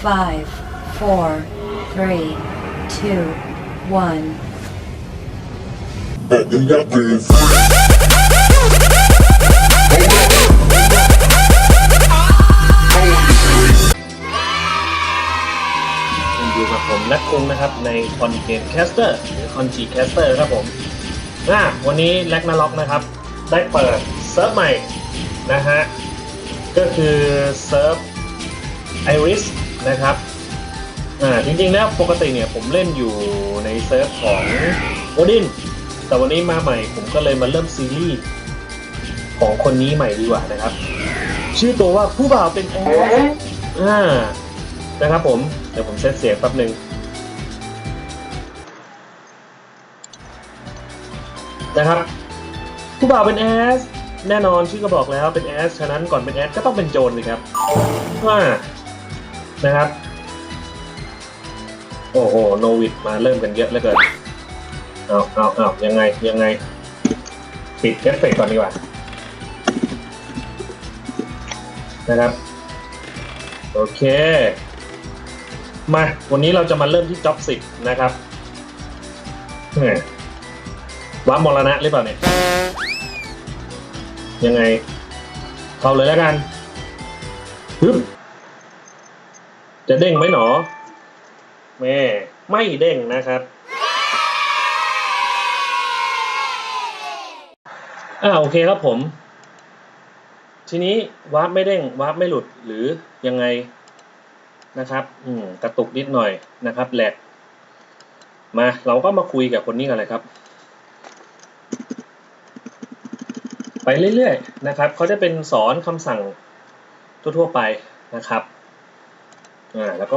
five, four, three, two, one. Back in that bitch. ยังอยู่กับผมนัทคุงนะครับในคอนเกมแคสเตอร์หรือคอนจีแคสเตอร์ครับผมอะวันนี้แลกนาล็อกนะครับ ได้เปิดเซิร์ฟใหม่นะฮะ ก็คือเซิร์ฟไอริส นะครับอ่าจริงๆแล้วปกติเนี่ยผมเล่นอยู่ในเซิร์ฟของโอดินแต่วันนี้มาใหม่ผมก็เลยมาเริ่มซีรีส์ของคนนี้ใหม่ดีกว่านะครับ ชื่อตัวว่าผู้บ่าวเป็นแอร์อ่านะครับผม เดี๋ยวผมเซตเสียงแป๊บหนึ่งนะครับผู้บ่าวเป็นแอสแน่นอนชื่อก็บอกแล้วเป็นแอสฉะนั้นก่อนเป็นแอสก็ต้องเป็นโจรสิครับว่า นะครับ โอ้โหโนวิดมาเริ่มกันเยอะเหลือเกินเอาเอาเอายังไงยังไง ปิดเอฟเฟกก่อนดีกว่า นะครับ โอเค มาวันนี้เราจะมาเริ่มที่จ็อบสิบนะครับว้ามรณะหรือเปล่าเนี่ย ยังไง เข้าเลยแล้วกันฮึบ จะเด้งไหมหนอแม่ไม่เด้งนะครับอ่าโอเคครับผม ทีนี้วาร์ปไม่เด้งวาร์ปไม่หลุดหรือยังไงนะครับ อืมกระตุกนิดหน่อยนะครับแหลกมาเราก็มาคุยกับคนนี้กันเลยครับ ไปเรื่อยๆนะครับเขาจะเป็นสอนคำสั่งทั่วๆไปนะครับ อ่าแล้วก็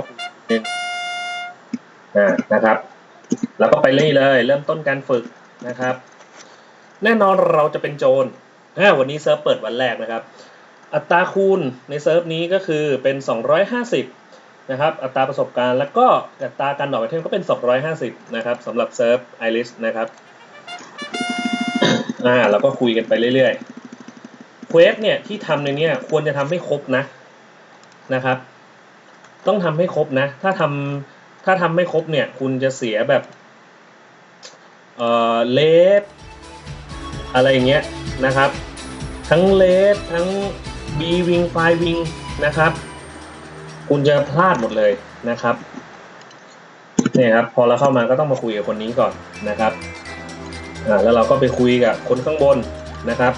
อ่านะครับ แล้วก็ไปเรื่อยเลย เริ่มต้นการฝึกนะครับ แน่นอนเราจะเป็นโจรอ่าวันนี้เซิร์ฟเปิดวันแรกนะครับ อัตราคูณในเซิร์ฟนี้ก็คือเป็น 250 นะครับ อัตราประสบการณ์ แล้วก็อัตราการดอกไอเทมก็เป็น 250 นะครับสำหรับเซิร์ฟไอริสนะครับอ่าแล้วก็คุยกันไปเรื่อยๆเควสเนี่ยที่ทำในเนี้ยควรจะทำให้ครบนะนะครับ ต้องทำให้ครบนะ ถ้าทำถ้าทำไม่ครบเนี่ย คุณจะเสียแบบ เอ่อ เลสอะไรอย่างเงี้ยนะครับ ทั้งเลสทั้ง B วิงไฟวิงนะครับ คุณจะพลาดหมดเลยนะครับเนี่ยครับ พอเราเข้ามาก็ต้องมาคุยกับคนนี้ก่อนนะครับอ่าแล้วเราก็ไปคุยกับคนข้างบนนะครับ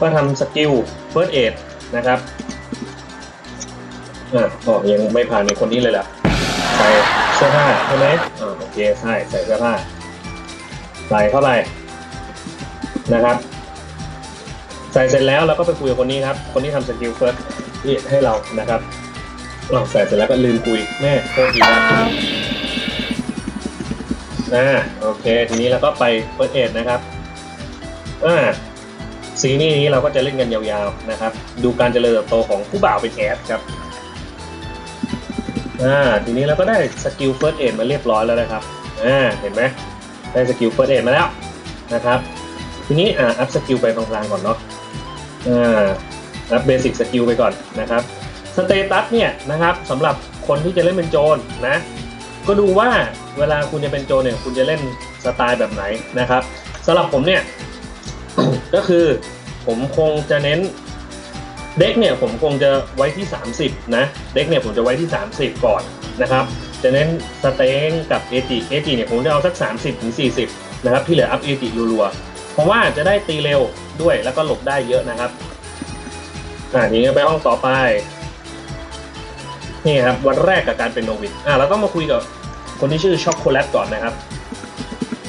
ก็ทำสกิล First Aid นะครับ อ่าอ๋อยังไม่ผ่านในคนนี้เลยล่ะใส่เสื้อผ้าใช่ไหมอ่าโอเคใช่ใส่เสื้อผ้าใส่เข้าไปนะครับ ใส่เสร็จแล้วเราก็ไปคุยกับคนนี้ครับ คนที่ทำสกิลเฟิร์สที่ให้เรานะครับอ๋อใส่เสร็จแล้วก็ลืมคุยแม่โทษทีครับอ่าโอเค ทีนี้เราก็ไปเฟิร์สเอ็ดนะครับอ่าซีนี่นี้เราก็จะเล่นกันยาวๆนะครับ ดูการเจริญเติบโตของผู้บ่าวเป็นแอดครับ อ่าทีนี้เราก็ได้สกิลเฟิร์สเอ็ดมาเรียบร้อยแล้วนะครับอ่าเห็นไหมได้สกิลเฟิร์สเอ็ดมาแล้วนะครับ ทีนี้อ่าอัพสกิลไปตรงกลางๆก่อนเนาะอ่ารับเบสิกสกิลไปก่อนนะครับสเตตัสเนี่ยนะครับสำหรับคนที่จะเล่นเป็นโจรนะ ก็ดูว่าเวลาคุณจะเป็นโจรเนี่ย คุณจะเล่นสไตล์แบบไหนนะครับสำหรับผมเนี่ยก็คือผมคงจะเน้น เด็กเนี่ยผมคงจะไว้ที่ 30 นะเด็กเนี่ยผมจะไว้ที่ 30 ก่อนนะครับจะเน้นสเต็งกับเอจิเอจิเนี่ยผมจะเอาสัก 30ถึง40 นะครับ ที่เหลืออัพเอจิรัวๆเพราะว่าจะได้ตีเร็วด้วยแล้วก็หลบได้เยอะนะครับอ่าทีนี้ไปห้องต่อไปนี่ครับวันแรกกับการเป็นโนวิดอ่าเราต้องมาคุยกับคนที่ชื่อช็อกโกแลตก่อนนะครับ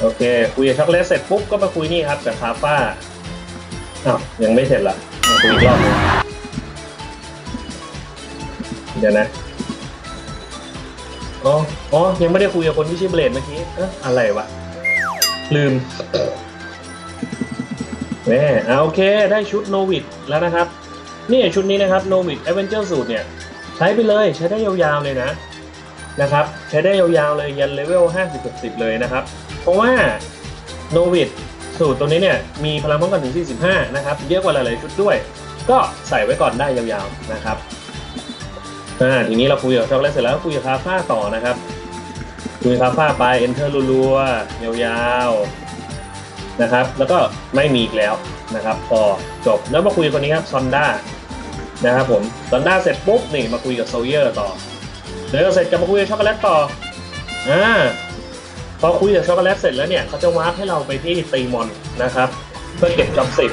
โอเคคุยกับช็อกโกแลตเสร็จปุ๊บก็มาคุยนี่ครับกับคาฟ้าอ้าวยังไม่เสร็จละมาคุยอีกรอบนึง ดี๋ยวนะอ๋ออ๋อยังไม่ได้คุยกับคนที่ชื่อเบลดเมื่อกี้เอ๊ะอะไรวะ ลืมแม่อ่าโอเค ได้ชุดโนวิดแล้วนะครับ นี่ชุดนี้นะครับโนวิดแอเวนเจอร์สูตรเนี่ย ใช้ไปเลยใช้ได้ยาวๆเลยนะนะครับ ใช้ได้ยาวๆเลยยันเลเวล 50-60 เลยนะครับ เพราะว่าโนวิดสูตรตัวนี้เนี่ยมีพลังป้องกันถึง 45 นะครับ เยอะกว่าหลายๆชุดด้วย ก็ใส่ไว้ก่อนได้ยาวๆนะครับ อ่าทีนี้เราคุยกับช็อกโกแลตเสร็จแล้วก็คุยกับคาฟ้าต่อนะครับคุยคาฟ้าไป enter รัวๆยาวๆนะครับ แล้วก็ไม่มีอีกแล้วนะครับ พอจบแล้วมาคุยคนนี้ครับซอนด้านะครับผมซอนด้าเสร็จปุ๊บนี่มาคุยกับโซเยอร์ต่อเดี๋ยวเสร็จจะมาคุยกับช็อกโกแลตต่ออ่าพอคุยกับช็อกโกแลตเสร็จแล้วเนี่ยเขาจะวาร์ปให้เราไปที่ตีมอนนะครับ เพื่อเก็บจ็อบสิบ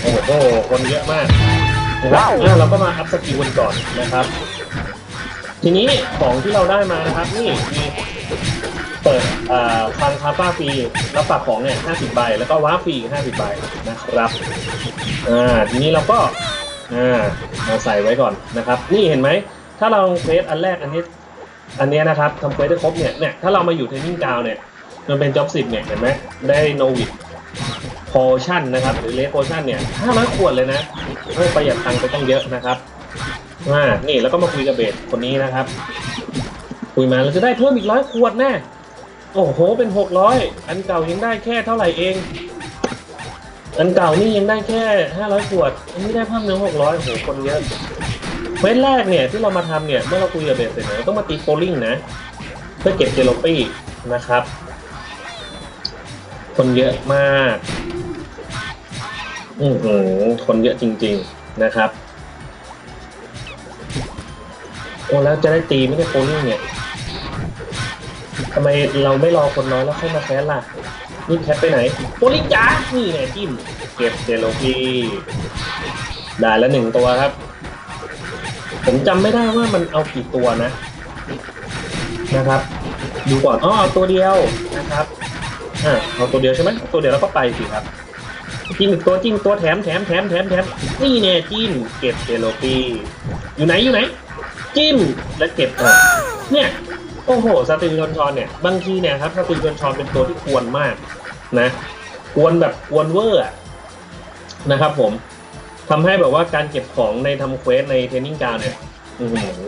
โอ้โหคนเยอะมากนะครับเราก็มาอัพสกิลกันก่อนนะครับ ทีนี้ของที่เราได้มานะครับนี่มีเปิดฟังคาฟ้าฟรีแล้วฝากของเนี่ย50ใบ แล้วก็ว้าฟรีอีก50ใบนะครับอ่าทีนี้เราก็อ่ามาใส่ไว้ก่อนนะครับ นี่เห็นไหม ถ้าเราเควสอันแรกอันนี้อันเนี้ยนะครับทำเควสได้ครบเนี่ยเนี่ยถ้าเรามาอยู่เทนนิ่งกาวเนี่ยมันเป็นจ็อบสิบเนี่ยเห็นไหมได้โนวิดโพชั่นนะครับหรือเลสโพชั่นเนี่ย500ขวดเลยนะเฮ้ยประหยัดตังค์ไปต้องเยอะนะครับ อ่านี่แล้วก็มาคุยกับเบสคนนี้นะครับ คุยมาเราจะได้เพิ่มอีกร้อยขวดแน่โอ้โหเป็นหกร้อยอันเก่ายังได้แค่เท่าไหร่เอง อันเก่านี่ยังได้แค่ห้าร้อยขวด อันนี้ได้เพิ่มเนื้อหกร้อยโอ้โหคนเยอะเควสแรกเนี่ยที่เรามาทำเนี่ยเมื่อเราคุยกับเบสเสร็จเนี่ยต้องมาตีโฟลิงนะ เพื่อเก็บเจลปี้นะครับ คนเยอะมาก อือหือคนเยอะจริง ๆนะครับ โอ้แล้วจะได้ตีไม่ได้โคลิ่เนี่ยทำไมเราไม่รอคนน้อยแล้วค่อยมาแคสล่ะ นี่แคสไปไหนโคลิจ้านี่ไงจิ้มเก็บเจโลพีได้แล้วหนึ่งตัวครับ ผมจำไม่ได้ว่ามันเอากี่ตัวนะ นะครับ ดูก่อนอ๋อเอาตัวเดียวนะครับอ่าเอาตัวเดียวใช่ไหมตัวเดียวแล้วก็ไปสิครับจิ้มอีกตัวจิ้มตัวแถมแถมแถมแถมแถมนี่เนี่ยจิ้มเก็บเจโลปีอยู่ไหนอยู่ไหน จิ้มและเก็บออกเนี่ยโอ้โหสตรีชอนชอนเนี่ยบางทีเนี่ยครับสตรีชอนชอนเป็นตัวที่กวนมากนะกวนแบบกวนเวอร์นะครับ ผมทำให้แบบว่าการเก็บของในทำเควสในเทรนนิ่งการเนี่ย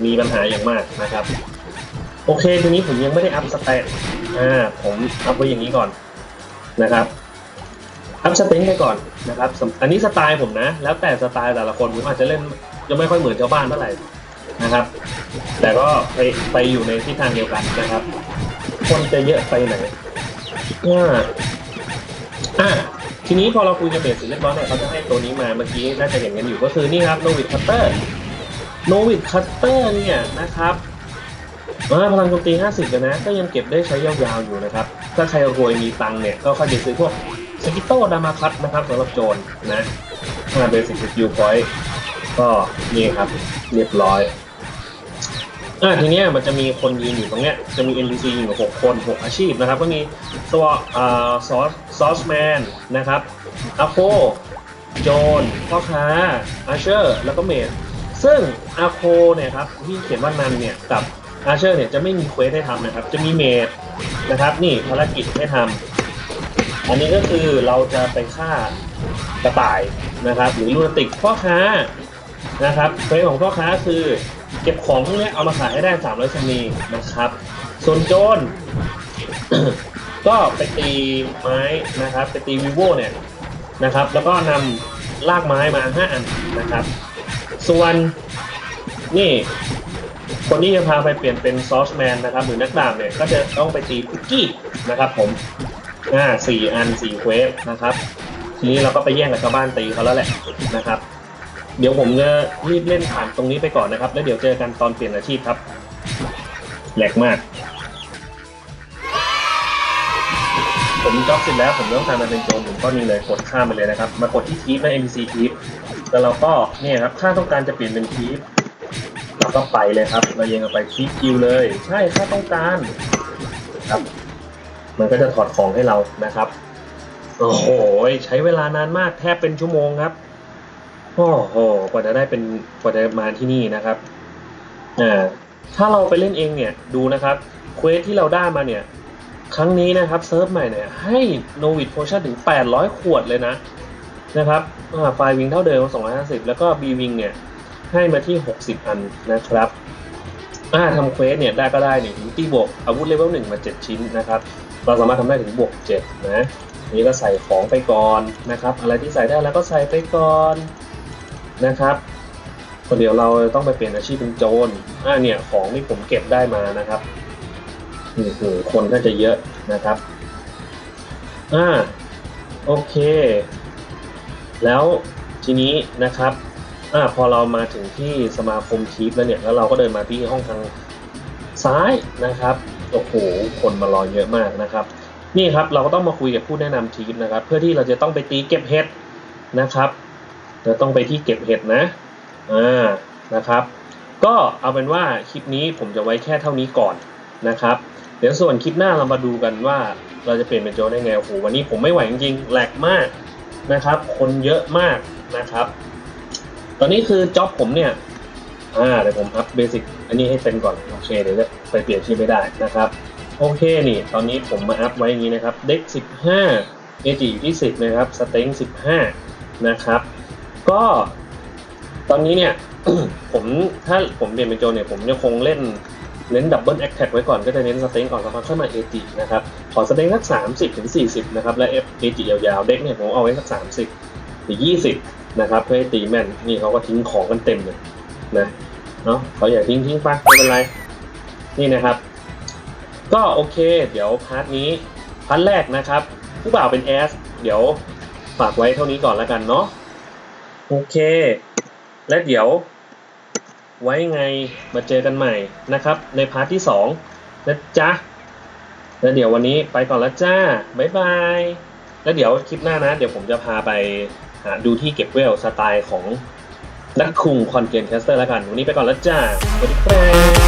มีปัญหาอย่างมากนะครับ โอเคทีนี้ผมยังไม่ได้อัพสเตตอ่าผมอัพไว้อย่างนี้ก่อนนะครับอัพสเต็งไปก่อนนะครับ อันนี้สไตล์ผมนะ แล้วแต่สไตล์แต่ละคนผมอาจจะเล่นจะไม่ค่อยเหมือนชาวบ้านเท่าไหร่ นะครับ แต่ก็ไปไปอยู่ในทิศทางเดียวกันนะครับ คนจะเยอะไปไหนอ่าอะทีนี้พอเราคุยกับเบสเสร็จเรียบร้อยเนี่ยเขาจะให้ตัวนี้มาเมื่อกี้น่าจะเห็นกันอยู่ก็คือนี่ครับโนวิดคัตเตอร์โนวิดคัตเตอร์เนี่ยนะครับอ่าพลังโจมตี 50เลยนะ ก็ยังเก็บได้ใช้ยาวๆอยู่นะครับ ถ้าใครรวยมีตังค์เนี่ย ก็ค่อยไปซื้อพวกสกิโต้ดามาคัตนะครับสำหรับโจรนะมาเบสิกสกิลพอยต์ก็นี่ครับ เรียบร้อย อ่าทีเนี้ยมันจะมีคนยืนอยู่ตรงเนี้ยจะมี NPC อยู่หกคนหกอาชีพนะครับ ก็มีตัวอ่าซอสซอสแมนนะครับอาโคโจนพ่อค้าอาเชอร์ แล้วก็เมดซึ่งอาโคเนี่ยครับที่เขียนว่านันเนี่ยกับอาเชอร์เนี่ยจะไม่มีเควสให้ทำนะครับ จะมีเมดนะครับ นี่ภารกิจให้ทำอันนี้ก็คือเราจะไปฆ่ากระต่ายนะครับ หรือลูนติกพ่อค้านะครับเควสของพ่อค้าคือ เก็บของพวกนี้เอามาขายให้ได้300ชนีนะครับ ส่วนโจรก็ไปตีไม้นะครับ ไปตีวิโวเนี่ยนะครับ แล้วก็นำลากไม้มา5อันนะครับ ส่วนนี่คนที่จะพาไปเปลี่ยนเป็นซอสแมนนะครับ หรือนักดาบเนี่ยก็จะต้องไปตีคุกกี้นะครับผมอ่าสี่อันสี่เควสนะครับ ทีนี้เราก็ไปแย่งกับชาวบ้านตีเขาแล้วแหละนะครับ เดี๋ยวผมจะรีบเล่นผ่านตรงนี้ไปก่อนนะครับ แล้วเดี๋ยวเจอกันตอนเปลี่ยนอาชีพครับแหลกมาก ผมจ็อบเสร็จแล้วผมต้องการมาเป็นโจรผมก็นี่เลยกดข้ามไปเลยนะครับ มากดที่ทีปและ NPC ทีปแล้วเราก็เนี่ยครับถ้าต้องการจะเปลี่ยนเป็นทีปเราก็ไปเลยครับ เราเยงเอาไปทีปคิวเลย ใช่ถ้าต้องการครับ มันก็จะถอดของให้เรานะครับ โอ้โห ใช้เวลานานมากแทบเป็นชั่วโมงครับ โอ้โหกว่าจะได้เป็นกว่าจะมาที่นี่นะครับอ่าถ้าเราไปเล่นเองเนี่ยดูนะครับเควสที่เราได้มาเนี่ย ครั้งนี้นะครับเซิร์ฟใหม่เนี่ยให้โนวิดโพชั่นถึง 800 ขวดเลยนะนะครับอ่าไฟวิงเท่าเดิม 250 แล้วก็บีวิงเนี่ย ให้มาที่ 60 อันนะครับอ่าทำเควสเนี่ยได้ก็ได้เนี่ยถึงตีบวกอาวุธเลเวล1มา 7 ชิ้นนะครับ เราสามารถทำได้ถึงบวก 7 นะ นี่ก็ใส่ของไปก่อนนะครับ อะไรที่ใส่ได้แล้วก็ใส่ไปก่อน นะครับคนเดียวเราต้องไปเปลี่ยนอาชีพเป็นโจรอ่าเนี่ยของที่ผมเก็บได้มานะครับนี่คือคนน่าจะเยอะนะครับอ่าโอเค แล้วทีนี้นะครับอ่าพอเรามาถึงที่สมาคมทีฟแล้วเนี่ยแล้วเราก็เดินมาที่ห้องทางซ้ายนะครับโอ้โหคนมารอเยอะมากนะครับ นี่ครับเราก็ต้องมาคุยกับผู้แนะนำทีมนะครับ เพื่อที่เราจะต้องไปตีเก็บเห็ดนะครับ เราต้องไปที่เก็บเห็ดนะอ่านะครับ ก็เอาเป็นว่าคลิปนี้ผมจะไว้แค่เท่านี้ก่อนนะครับ เดี๋ยวส่วนคลิปหน้าเรามาดูกันว่าเราจะเปลี่ยนเป็นโจได้ไงโอ้โหวันนี้ผมไม่ไหวจริงๆแหลกมากนะครับ คนเยอะมากนะครับ ตอนนี้คือจ็อบผมเนี่ยอ่าเดี๋ยวผมอัพเบสิกอันนี้ให้เป็นก่อนโอเคเดี๋ยวจะไปเปลี่ยนชื่อไม่ได้นะครับโอเคนี่ตอนนี้ผมมาอัพไว้อย่างนี้นะครับเด็ก 15เอจิอยู่ที่ 10 นะครับสเต็ง15 นะครับ ก็ตอนนี้เนี่ย ผมถ้าผมเปลี่ยนเป็นโจเนี่ยผมยังคงเล่นเน้นดับเบิลแอคแท็กไว้ก่อนก็จะเน้นสเต็งก่อนสักพักค่อยมาเอจินะครับ ขอสเต็งสัก 30ถึง40 นะครับ และเอฟเอจิยาวๆ เด็กเนี่ยผมเอาไว้สัก 30หรือ20 นะครับ เพื่อให้ตีแม่น นี่เขาก็ทิ้งของกันเต็มเลยนะเนาะเขาอยากทิ้งทิ้งไปไม่เป็นไร นี่นะครับ ก็โอเค เดี๋ยวพาร์ทนี้พาร์ทแรกนะครับ ผู้บ่าวเป็นแอสเดี๋ยวฝากไว้เท่านี้ก่อนแล้วกันเนาะ โอเค และเดี๋ยว ไว้ไงมาเจอกันใหม่นะครับ ในพาร์ทที่สองนะจ๊ะ แล้วเดี๋ยววันนี้ไปก่อนละจ้า บ๊ายบาย แล้วเดี๋ยวคลิปหน้านะ เดี๋ยวผมจะพาไปหาดูที่เก็บเวลสไตล์ของนักคุงคอนเทนต์แคสเตอร์แล้วกัน วันนี้ไปก่อนละจ้าสวัสดีครับ